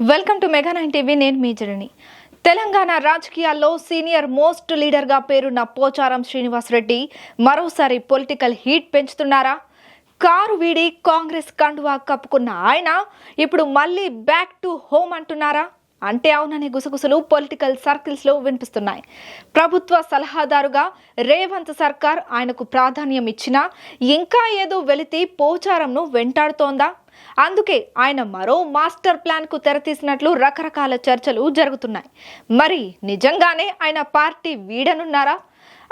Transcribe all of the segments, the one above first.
Welcome to mega nine TV నేను మీ తెలంగాణ రాజకీయాల్లో సీనియర్ మోస్ట్ లీడర్గా పేరున్న పోచారం శ్రీనివాస్ రెడ్డి మరోసారి పొలిటికల్ హీట్ పెంచుతున్నారా? కారు వీడి కాంగ్రెస్ కండువా కప్పుకున్న ఆయన ఇప్పుడు మళ్ళీ బ్యాక్ టు హోమ్ అంటున్నారా? అంటే అవుననే గుసగుసలు పొలిటికల్ సర్కిల్స్లో వినిపిస్తున్నాయి. ప్రభుత్వ సలహాదారుగా రేవంత్ సర్కార్ ఆయనకు ప్రాధాన్యం ఇచ్చినా ఇంకా ఏదో వెళితే పోచారంను వెంటాడుతోందా? అందుకే ఆయన మరో మాస్టర్ ప్లాన్కు తెరతీసినట్లు రకరకాల చర్చలు జరుగుతున్నాయి. మరి నిజంగానే ఆయన పార్టీ వీడనున్నారా?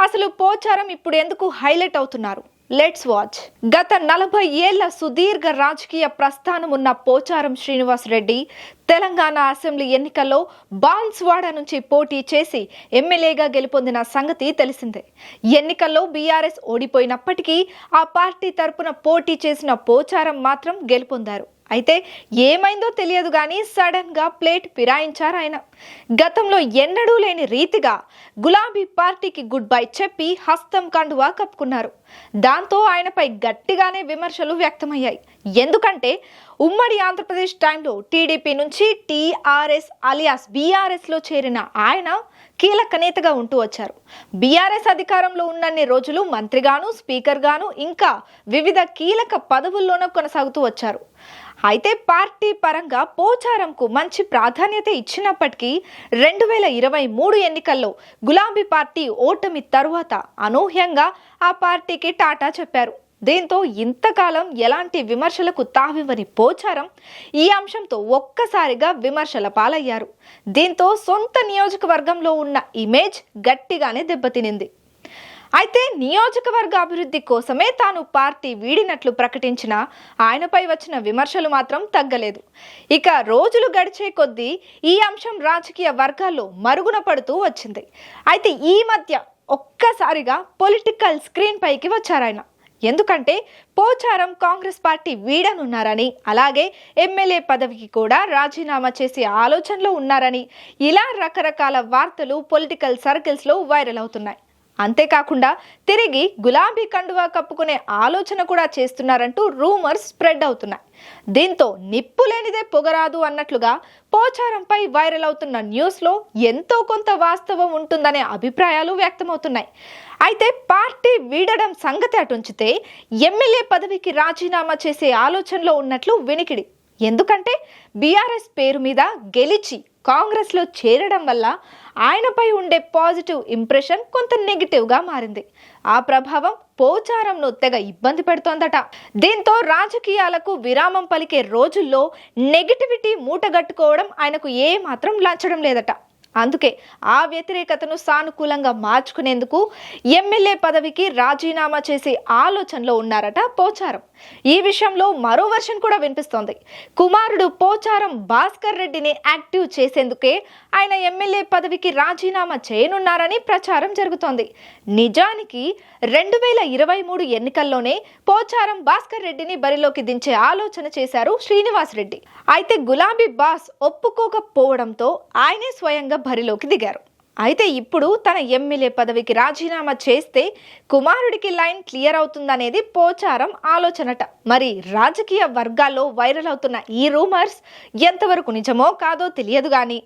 అసలు పోచారం ఇప్పుడు ఎందుకు హైలైట్ అవుతున్నారు? లెట్స్ వాచ్ గత నలభై ఏళ్ళ సుదీర్ఘ రాజకీయ ప్రస్థానం ఉన్న పోచారం శ్రీనివాస్ రెడ్డి తెలంగాణ అసెంబ్లీ ఎన్నికల్లో బాన్స్వాడ నుంచి పోటీ చేసి ఎమ్మెల్యేగా గెలుపొందిన సంగతి తెలిసిందే. ఎన్నికల్లో బీఆర్ఎస్ ఓడిపోయినప్పటికీ ఆ పార్టీ తరపున పోటీ చేసిన పోచారం మాత్రం గెలుపొందారు. అయితే ఏమైందో తెలియదు కానీ సడన్గా ప్లేట్ ఫిరాయించారు ఆయన. గతంలో ఎన్నడూ లేని రీతిగా గులాబీ పార్టీకి గుడ్ బై చెప్పి హస్తం కండువా కప్పుకున్నారు. దాంతో ఆయనపై గట్టిగానే విమర్శలు వ్యక్తమయ్యాయి. ఎందుకంటే ఉమ్మడి ఆంధ్రప్రదేశ్ టైంలో టీడీపీ నుంచి టీఆర్ఎస్ అలియాస్ బీఆర్ఎస్లో చేరిన ఆయన కీలక నేతగా ఉంటూ వచ్చారు. బీఆర్ఎస్ అధికారంలో ఉన్నన్ని రోజులు మంత్రిగాను స్పీకర్గాను ఇంకా వివిధ కీలక పదవుల్లోనూ కొనసాగుతూ వచ్చారు. అయితే పార్టీ పరంగా పోచారంకు మంచి ప్రాధాన్యత ఇచ్చినప్పటికీ రెండు వేల ఇరవై మూడు ఎన్నికల్లో గులాబీ పార్టీ ఓటమి తరువాత అనూహ్యంగా ఆ పార్టీకి టాటా చెప్పారు. దీంతో ఇంతకాలం ఎలాంటి విమర్శలకు తావివ్వని పోచారం ఈ అంశంతో ఒక్కసారిగా విమర్శల పాలయ్యారు. దీంతో సొంత నియోజకవర్గంలో ఉన్న ఇమేజ్ గట్టిగానే దెబ్బతినింది. అయితే నియోజకవర్గ అభివృద్ధి కోసమే తాను పార్టీ వీడినట్లు ప్రకటించిన ఆయనపై వచ్చిన విమర్శలు మాత్రం తగ్గలేదు. ఇక రోజులు గడిచే కొద్దీ ఈ అంశం రాజకీయ వర్గాల్లో మరుగున పడుతూ వచ్చింది. అయితే ఈ మధ్య ఒక్కసారిగా పొలిటికల్ స్క్రీన్ పైకి వచ్చారాయన ఎందుకంటే పోచారం కాంగ్రెస్ పార్టీ వీడనున్నారని అలాగే ఎమ్మెల్యే పదవికి కూడా రాజీనామా చేసే ఆలోచనలో ఉన్నారని ఇలా రకరకాల వార్తలు పొలిటికల్ సర్కిల్స్లో వైరల్ అవుతున్నాయి. అంతేకాకుండా తిరిగి గులాబీ కండువా కప్పుకునే ఆలోచన కూడా చేస్తున్నారంటూ రూమర్స్ స్ప్రెడ్ అవుతున్నాయి. దీంతో నిప్పు లేనిదే పొగరాదు అన్నట్లుగా పోచారంపై వైరల్ అవుతున్న న్యూస్లో ఎంతో కొంత వాస్తవం ఉంటుందనే అభిప్రాయాలు వ్యక్తమవుతున్నాయి. అయితే పార్టీ వీడడం సంగతి అటుంచితే ఎమ్మెల్యే పదవికి రాజీనామా చేసే ఆలోచనలో ఉన్నట్లు వినికిడి. ఎందుకంటే బీఆర్ఎస్ పేరు మీద గెలిచి కాంగ్రెస్లో చేరడం వల్ల ఆయనపై ఉండే పాజిటివ్ ఇంప్రెషన్ కొంత నెగిటివ్గా మారింది. ఆ ప్రభావం పోచారంను తెగ ఇబ్బంది పెడుతోందట. దీంతో రాజకీయాలకు విరామం పలికే రోజుల్లో నెగిటివిటీ మూటగట్టుకోవడం ఆయనకు ఏమాత్రం మాత్రం లంచడం లేదట. అందుకే ఆ వ్యతిరేకతను సానుకూలంగా మార్చుకునేందుకు ఎమ్మెల్యే పదవికి రాజీనామా చేసే ఆలోచనలో ఉన్నారట పోచారం. ఈ విషయంలో మరో వర్షన్ కూడా వినిపిస్తోంది. కుమారుడు పోచారం భాస్కర్ రెడ్డిని యాక్టివ్ చేసేందుకే ఆయన ఎమ్మెల్యే పదవికి రాజీనామా చేయనున్నారని ప్రచారం జరుగుతోంది. నిజానికి రెండు వేల ఇరవై మూడు ఎన్నికల్లోనే పోచారం భాస్కర్ రెడ్డిని బరిలోకి దించే ఆలోచన చేశారు శ్రీనివాస్ రెడ్డి. అయితే గులాబీ బాస్ ఒప్పుకోకపోవడంతో ఆయనే స్వయంగా బరిలోకి దిగారు. అయితే ఇప్పుడు తన ఎమ్మెల్యే పదవికి రాజీనామా చేస్తే కుమారుడికి లైన్ క్లియర్ అవుతుందనేది పోచారం ఆలోచనట. మరి రాజకీయ వర్గాల్లో వైరల్ అవుతున్న ఈ రూమర్స్ ఎంతవరకు నిజమో కాదో తెలియదు కానీ